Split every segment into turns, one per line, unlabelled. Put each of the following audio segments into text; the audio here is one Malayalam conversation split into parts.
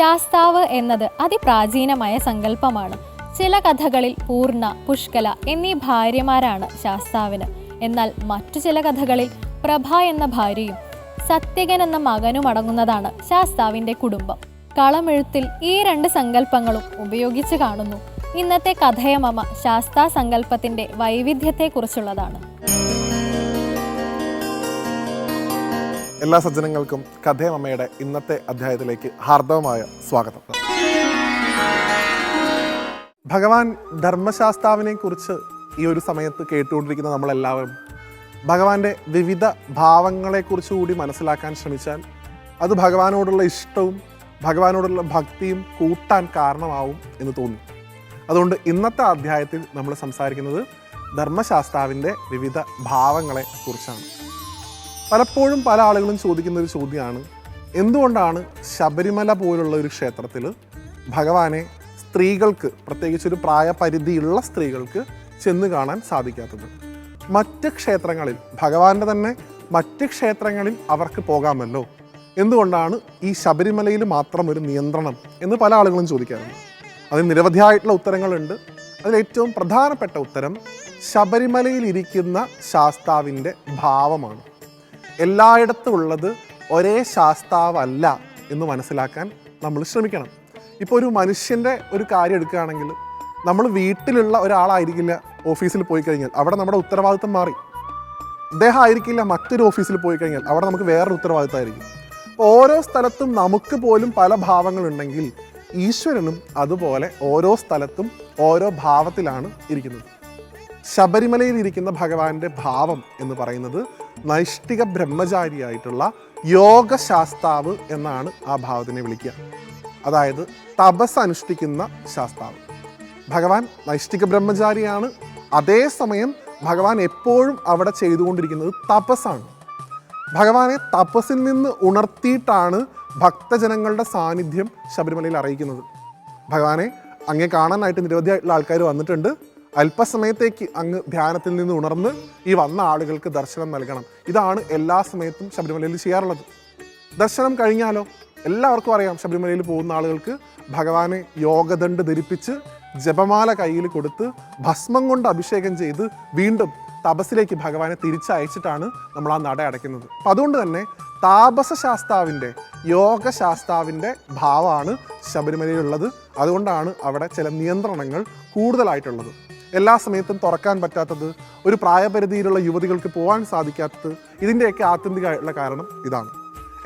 ശാസ്താവ് എന്നത് അതിപ്രാചീനമായ സങ്കല്പമാണ്. ചില കഥകളിൽ പൂർണ പുഷ്കല എന്നീ ഭാര്യമാരാണ് ശാസ്താവിന്. എന്നാൽ മറ്റു ചില കഥകളിൽ പ്രഭ എന്ന ഭാര്യയും സത്യകൻ എന്ന മകനും അടങ്ങുന്നതാണ് ശാസ്താവിന്റെ കുടുംബം. കളമെഴുത്തിൽ ഈ രണ്ട് സങ്കല്പങ്ങളും ഉപയോഗിച്ച് കാണുന്നു. ഇന്നത്തെ കഥയമമ ശാസ്താ സങ്കല്പത്തിന്റെ വൈവിധ്യത്തെക്കുറിച്ചുള്ളതാണ്.
എല്ലാ സജ്ജനങ്ങൾക്കും കഥയമമ്മയുടെ ഇന്നത്തെ അധ്യായത്തിലേക്ക് ഹാർദവമായ സ്വാഗതം. ഭഗവാൻ ധർമ്മശാസ്താവിനെ കുറിച്ച് ഈ ഒരു സമയത്ത് കേട്ടുകൊണ്ടിരിക്കുന്ന നമ്മളെല്ലാവരും ഭഗവാന്റെ വിവിധ ഭാവങ്ങളെക്കുറിച്ച് കൂടി മനസ്സിലാക്കാൻ ശ്രമിച്ചാൽ അത് ഭഗവാനോടുള്ള ഇഷ്ടവും ഭഗവാനോടുള്ള ഭക്തിയും കൂട്ടാൻ കാരണമാവും എന്ന് തോന്നി. അതുകൊണ്ട് ഇന്നത്തെ അധ്യായത്തിൽ നമ്മൾ സംസാരിക്കുന്നത് ധർമ്മശാസ്താവിന്റെ വിവിധ ഭാവങ്ങളെ കുറിച്ചാണ്. പലപ്പോഴും പല ആളുകളും ചോദിക്കുന്ന ഒരു ചോദ്യമാണ്. എന്തുകൊണ്ടാണ് ശബരിമല പോലുള്ള ഒരു ക്ഷേത്രത്തിൽ ഭഗവാനെ സ്ത്രീകൾക്ക് പ്രത്യേകിച്ച് ഒരു പ്രായപരിധിയുള്ള സ്ത്രീകൾക്ക് ചെന്ന് കാണാൻ സാധിക്കാത്തത്? മറ്റ് ക്ഷേത്രങ്ങളിൽ ഭഗവാന്റെ തന്നെ മറ്റ് ക്ഷേത്രങ്ങളിൽ അവർക്ക് പോകാമല്ലോ. എന്തുകൊണ്ടാണ് ഈ ശബരിമലയിൽ മാത്രം ഒരു നിയന്ത്രണം എന്ന് പല ആളുകളും ചോദിക്കാറുണ്ട്. അതിന് നിരവധിയായിട്ടുള്ള ഉത്തരങ്ങളുണ്ട്. അതിലേറ്റവും പ്രധാനപ്പെട്ട ഉത്തരം ശബരിമലയിൽ ഇരിക്കുന്ന ശാസ്താവിന്റെ ഭാവമാണ്. എല്ലായിടത്തും ഉള്ളത് ഒരേ ശാസ്താവല്ല എന്ന് മനസ്സിലാക്കാൻ നമ്മൾ ശ്രമിക്കണം. ഇപ്പോൾ ഒരു മനുഷ്യന്റെ ഒരു കാര്യം എടുക്കുകയാണെങ്കിൽ നമ്മൾ വീട്ടിലുള്ള ഒരാളായിരിക്കില്ല ഓഫീസിൽ പോയി കഴിഞ്ഞാൽ. അവിടെ നമ്മുടെ ഉത്തരവാദിത്തം മാറി. അദ്ദേഹം ആയിരിക്കില്ല മറ്റൊരു ഓഫീസിൽ പോയി കഴിഞ്ഞാൽ. അവിടെ നമുക്ക് വേറൊരു ഉത്തരവാദിത്തമായിരിക്കും. അപ്പോൾ ഓരോ സ്ഥലത്തും നമുക്ക് പോലും പല ഭാവങ്ങളുണ്ടെങ്കിൽ ഈശ്വരനും അതുപോലെ ഓരോ സ്ഥലത്തും ഓരോ ഭാവത്തിലാണ് ഇരിക്കുന്നത്. ശബരിമലയിൽ ഇരിക്കുന്ന ഭഗവാന്റെ ഭാവം എന്ന് പറയുന്നത് നൈഷ്ഠിക ബ്രഹ്മചാരിയായിട്ടുള്ള യോഗശാസ്താവ് എന്നാണ് ആ ഭാവത്തിനെ വിളിക്കുക. അതായത് തപസ് അനുഷ്ഠിക്കുന്ന ശാസ്താവ്. ഭഗവാൻ നൈഷ്ഠിക ബ്രഹ്മചാരിയാണ്. അതേസമയം ഭഗവാൻ എപ്പോഴും അവിടെ ചെയ്തുകൊണ്ടിരിക്കുന്നത് തപസ്സാണ്. ഭഗവാനെ തപസ്സിൽ നിന്ന് ഉണർത്തിയിട്ടാണ് ഭക്തജനങ്ങളുടെ സാന്നിധ്യം ശബരിമലയിൽ അറിയിക്കുന്നത്. ഭഗവാനെ അങ്ങേ കാണാനായിട്ട് നിരവധിയായിട്ടുള്ള ആൾക്കാർ വന്നിട്ടുണ്ട്. അല്പസമയത്തേക്ക് അങ്ങ് ധ്യാനത്തിൽ നിന്ന് ഉണർന്ന് ഈ വന്ന ആളുകൾക്ക് ദർശനം നൽകണം. ഇതാണ് എല്ലാ സമയത്തും ശബരിമലയിൽ ചെയ്യാറുള്ളത്. ദർശനം കഴിഞ്ഞാലോ? എല്ലാവർക്കും അറിയാം ശബരിമലയിൽ പോകുന്ന ആളുകൾക്ക് ഭഗവാനെ യോഗദണ്ഡ് ധരിപ്പിച്ച് ജപമാല കയ്യിൽ കൊടുത്ത് ഭസ്മം കൊണ്ട് അഭിഷേകം ചെയ്ത് വീണ്ടും തപസ്സിലേക്ക് ഭഗവാനെ തിരിച്ചയച്ചിട്ടാണ് നമ്മൾ ആ നട അടയ്ക്കുന്നത്. അപ്പം അതുകൊണ്ട് തന്നെ താപസശാസ്താവിന്റെ യോഗശാസ്താവിന്റെ ഭാവമാണ് ശബരിമലയിലുള്ളത്. അതുകൊണ്ടാണ് അവിടെ ചില നിയന്ത്രണങ്ങൾ കൂടുതലായിട്ടുള്ളത്. എല്ലാ സമയത്തും തുറക്കാൻ പറ്റാത്തത് ഒരു പ്രായപരിധിയിലുള്ള യുവതികൾക്ക് പോകാൻ സാധിക്കാത്തത് ഇതിന്റെയൊക്കെ ആത്യന്തികമായിട്ടുള്ള കാരണം ഇതാണ്.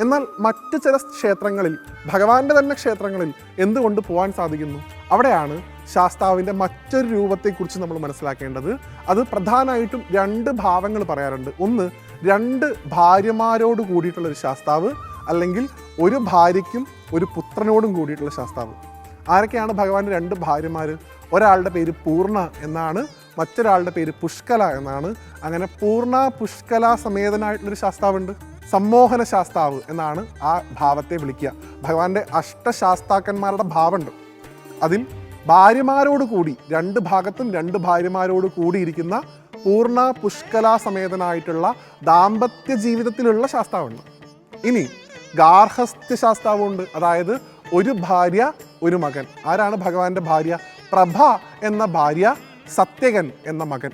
എന്നാൽ മറ്റ് ചില ക്ഷേത്രങ്ങളിൽ ഭഗവാന്റെ തന്നെ ക്ഷേത്രങ്ങളിൽ എന്തുകൊണ്ട് പോകാൻ സാധിക്കുന്നു? അവിടെയാണ് ശാസ്താവിന്റെ മറ്റൊരു രൂപത്തെക്കുറിച്ച് നമ്മൾ മനസ്സിലാക്കേണ്ടത്. അത് പ്രധാനമായിട്ടും രണ്ട് ഭാവങ്ങൾ പറയാറുണ്ട്. ഒന്ന് രണ്ട് ഭാര്യമാരോട് കൂടിയിട്ടുള്ള ഒരു ശാസ്താവ് അല്ലെങ്കിൽ ഒരു ഭാര്യയ്ക്കും ഒരു പുത്രനോടും കൂടിയിട്ടുള്ള ശാസ്താവ്. ആരൊക്കെയാണ് ഭഗവാന്റെ രണ്ട് ഭാര്യമാർ ഒരാളുടെ പേര് പൂർണ എന്നാണ് മറ്റൊരാളുടെ പേര് പുഷ്കല എന്നാണ്. അങ്ങനെ പൂർണ പുഷ്കല സമേതനായിട്ടുള്ളൊരു ശാസ്താവുണ്ട്. സമ്മോഹന ശാസ്താവ് എന്നാണ് ആ ഭാവത്തെ വിളിക്കുക. ഭഗവാന്റെ അഷ്ടശാസ്താക്കന്മാരുടെ ഭാവമുണ്ട്. അതിൽ ഭാര്യമാരോട് കൂടി രണ്ട് ഭാഗത്തും രണ്ട് ഭാര്യമാരോട് കൂടിയിരിക്കുന്ന പൂർണ പുഷ്കല സമേതനായിട്ടുള്ള ദാമ്പത്യ ജീവിതത്തിലുള്ള ശാസ്താവുണ്ട്. ഇനി ഗാർഹസ്ഥ്യ ശാസ്താവുണ്ട്. അതായത് ഒരു ഭാര്യ ഒരു മകൻ. ആരാണ് ഭഗവാന്റെ ഭാര്യ? പ്രഭ എന്ന ഭാര്യ സത്യകൻ എന്ന മകൻ.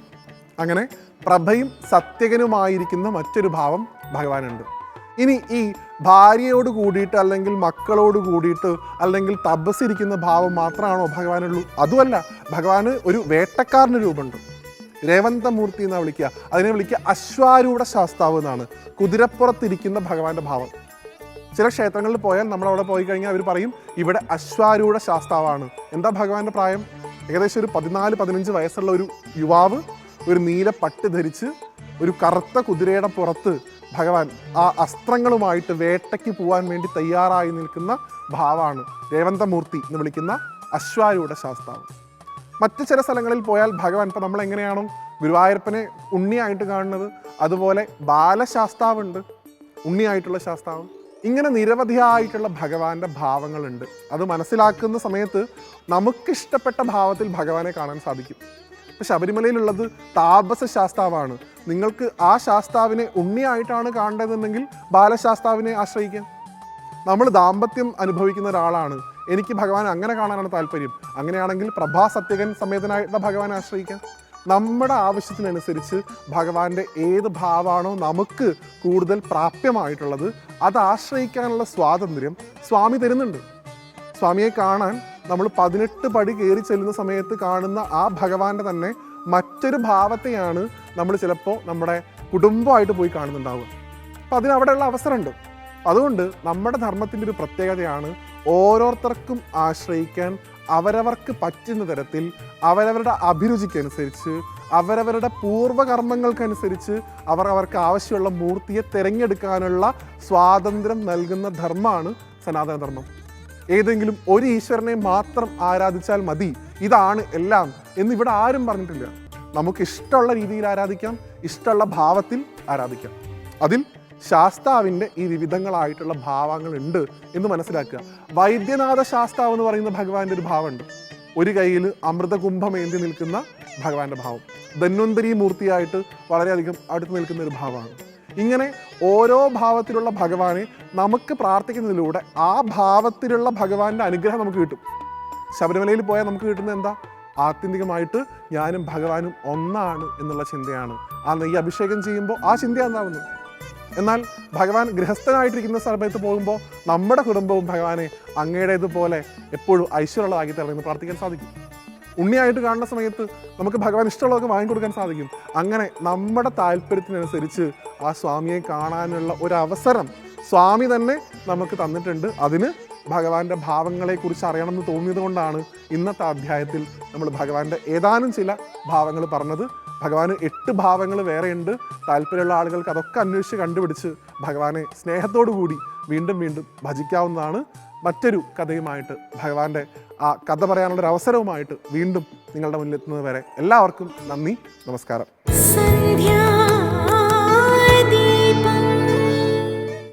അങ്ങനെ പ്രഭയും സത്യകനുമായിരിക്കുന്ന മറ്റൊരു ഭാവം ഭഗവാനുണ്ട്. ഇനി ഈ ഭാര്യയോട് കൂടിയിട്ട് അല്ലെങ്കിൽ മക്കളോട് കൂടിയിട്ട് അല്ലെങ്കിൽ തപസ്സിരിക്കുന്ന ഭാവം മാത്രമാണോ ഭഗവാനുള്ളൂ? അതുമല്ല ഭഗവാന് ഒരു വേട്ടക്കാരന് രൂപമുണ്ട്. രേവന്തമൂർത്തി എന്നാണ് വിളിക്കുക. അതിനെ വിളിക്കുക അശ്വാരൂഢ ശാസ്താവ് എന്നാണ്. കുതിരപ്പുറത്തിരിക്കുന്ന ഭഗവാന്റെ ഭാവം. ചില ക്ഷേത്രങ്ങളിൽ പോയാൽ നമ്മൾ അവിടെ പോയി കഴിഞ്ഞാൽ അവർ പറയും ഇവിടെ അശ്വാരൂഢ ശാസ്താവാണ്. എന്താ ഭഗവാന്റെ പ്രായം? ഏകദേശം ഒരു പതിനാല് പതിനഞ്ച് വയസ്സുള്ള ഒരു യുവാവ് ഒരു നീല പട്ട് ധരിച്ച് ഒരു കറുത്ത കുതിരയുടെ പുറത്ത് ഭഗവാൻ ആ അസ്ത്രങ്ങളുമായിട്ട് വേട്ടയ്ക്ക് പോകാൻ വേണ്ടി തയ്യാറായി നിൽക്കുന്ന ഭാവാണ് രേവന്തമൂർത്തി എന്ന് വിളിക്കുന്ന അശ്വാരൂഢ ശാസ്താവ്. മറ്റ് ചില സ്ഥലങ്ങളിൽ പോയാൽ ഭഗവാൻ ഇപ്പം നമ്മൾ എങ്ങനെയാണോ ഗുരുവായൂരപ്പനെ ഉണ്ണിയായിട്ട് കാണുന്നത്. അതുപോലെ ബാലശാസ്താവുണ്ട്. ഉണ്ണിയായിട്ടുള്ള ശാസ്താവ്. ഇങ്ങനെ നിരവധിയായിട്ടുള്ള ഭഗവാന്റെ ഭാവങ്ങളുണ്ട്. അത് മനസ്സിലാക്കുന്ന സമയത്ത് നമുക്കിഷ്ടപ്പെട്ട ഭാവത്തിൽ ഭഗവാനെ കാണാൻ സാധിക്കും. ഇപ്പം ശബരിമലയിലുള്ളത് താപസ ശാസ്താവാണ് നിങ്ങൾക്ക് ആ ശാസ്താവിനെ ഉണ്ണിയായിട്ടാണ് കാണേണ്ടതെന്നുണ്ടെങ്കിൽ ബാലശാസ്താവിനെ ആശ്രയിക്കാം. നമ്മൾ ദാമ്പത്യം അനുഭവിക്കുന്ന ഒരാളാണ്. എനിക്ക് ഭഗവാൻ അങ്ങനെ കാണാനാണ് താല്പര്യം. അങ്ങനെയാണെങ്കിൽ പ്രഭാ സത്യകൻ സമേതനായിട്ടുള്ള ഭഗവാനെ ആശ്രയിക്കാം. നമ്മുടെ ആവശ്യത്തിനനുസരിച്ച് ഭഗവാന്റെ ഏത് ഭാവമാണോ നമുക്ക് കൂടുതൽ പ്രാപ്യമായിട്ടുള്ളത് അത് ആശ്രയിക്കാനുള്ള സ്വാതന്ത്ര്യം സ്വാമി തരുന്നുണ്ട്. സ്വാമിയെ കാണാൻ നമ്മൾ പതിനെട്ട് പടി കയറി ചെല്ലുന്ന സമയത്ത് കാണുന്ന ആ ഭഗവാന്റെ തന്നെ മറ്റൊരു ഭാവത്തെയാണ് നമ്മൾ ചിലപ്പോൾ നമ്മുടെ കുടുംബമായിട്ട് പോയി കാണുന്നുണ്ടാവുക. അപ്പം അതിനവിടെയുള്ള അവസരമുണ്ട്. അതുകൊണ്ട് നമ്മുടെ ധർമ്മത്തിന്റെ ഒരു പ്രത്യേകതയാണ് ഓരോരുത്തർക്കും ആശ്രയിക്കാൻ അവരവർക്ക് പറ്റുന്ന തരത്തിൽ അവരവരുടെ അഭിരുചിക്കനുസരിച്ച് അവരവരുടെ പൂർവകർമ്മങ്ങൾക്കനുസരിച്ച് അവർ അവർക്ക് ആവശ്യമുള്ള മൂർത്തിയെ തിരഞ്ഞെടുക്കാനുള്ള സ്വാതന്ത്ര്യം നൽകുന്ന ധർമ്മമാണ് സനാതനധർമ്മം. ഏതെങ്കിലും ഒരു ഈശ്വരനെ മാത്രം ആരാധിച്ചാൽ മതി. ഇതാണ് എല്ലാം എന്ന് ഇവിടെ ആരും പറഞ്ഞിട്ടില്ല. നമുക്ക് ഇഷ്ടമുള്ള രീതിയിൽ ആരാധിക്കാം ഇഷ്ടമുള്ള ഭാവത്തിൽ ആരാധിക്കാം. അതിൽ ശാസ്താവിന്റെ ഈ വിവിധങ്ങളായിട്ടുള്ള ഭാവങ്ങളുണ്ട് എന്ന് മനസ്സിലാക്കുക. വൈദ്യനാഥ ശാസ്താവ് എന്ന് പറയുന്ന ഭഗവാന്റെ ഒരു ഭാവമുണ്ട്. ഒരു കയ്യിൽ അമൃതകുംഭമേന്തി നിൽക്കുന്ന ഭഗവാന്റെ ഭാവം. ധന്വന്തരി മൂർത്തിയായിട്ട് വളരെയധികം അടുത്ത് നിൽക്കുന്ന ഒരു ഭാവമാണ്. ഇങ്ങനെ ഓരോ ഭാവത്തിലുള്ള ഭഗവാനെ നമുക്ക് പ്രാർത്ഥിക്കുന്നതിലൂടെ ആ ഭാവത്തിലുള്ള ഭഗവാന്റെ അനുഗ്രഹം നമുക്ക് കിട്ടും. ശബരിമലയിൽ പോയാൽ നമുക്ക് കിട്ടുന്നത് എന്താ? ആത്യന്തികമായിട്ട് ഞാനും ഭഗവാനും ഒന്നാണ് എന്നുള്ള ചിന്തയാണ്. ആ നെയ്യ് അഭിഷേകം ചെയ്യുമ്പോൾ ആ ചിന്ത എന്താവുന്നു? എന്നാൽ ഭഗവാൻ ഗൃഹസ്ഥനായിട്ടിരിക്കുന്ന സമയത്ത് പോകുമ്പോൾ നമ്മുടെ കുടുംബവും ഭഗവാനെ അങ്ങയുടേതുപോലെ എപ്പോഴും ഐശ്വര്യമുള്ളതാക്കി തരണമെന്ന് പ്രാർത്ഥിക്കാൻ സാധിക്കും. ഉണ്ണിയായിട്ട് കാണുന്ന സമയത്ത് നമുക്ക് ഭഗവാൻ ഇഷ്ടമുള്ളതൊക്കെ വാങ്ങിക്കൊടുക്കാൻ സാധിക്കും. അങ്ങനെ നമ്മുടെ താല്പര്യത്തിനനുസരിച്ച് ആ സ്വാമിയെ കാണാനുള്ള ഒരു അവസരം സ്വാമി തന്നെ നമുക്ക് തന്നിട്ടുണ്ട്. അതിന് ഭഗവാന്റെ ഭാവങ്ങളെക്കുറിച്ച് അറിയണമെന്ന് തോന്നിയത് കൊണ്ടാണ് ഇന്നത്തെ അധ്യായത്തിൽ നമ്മൾ ഭഗവാന്റെ ഏതാനും ചില ഭാവങ്ങൾ പറഞ്ഞത്. ഭഗവാന് എട്ട് ഭാവങ്ങൾ വേറെയുണ്ട്. താല്പര്യമുള്ള ആളുകൾക്ക് അതൊക്കെ അന്വേഷിച്ച് കണ്ടുപിടിച്ച് ഭഗവാനെ സ്നേഹത്തോടു കൂടി വീണ്ടും വീണ്ടും ഭജിക്കാവുന്നതാണ്. മറ്റൊരു കഥയുമായിട്ട് ഭഗവാന്റെ ആ കഥ പറയാനുള്ള ഒരു അവസരവുമായിട്ട് വീണ്ടും നിങ്ങളുടെ മുന്നിലെത്തുന്നത് വരെ എല്ലാവർക്കും നന്ദി നമസ്കാരം.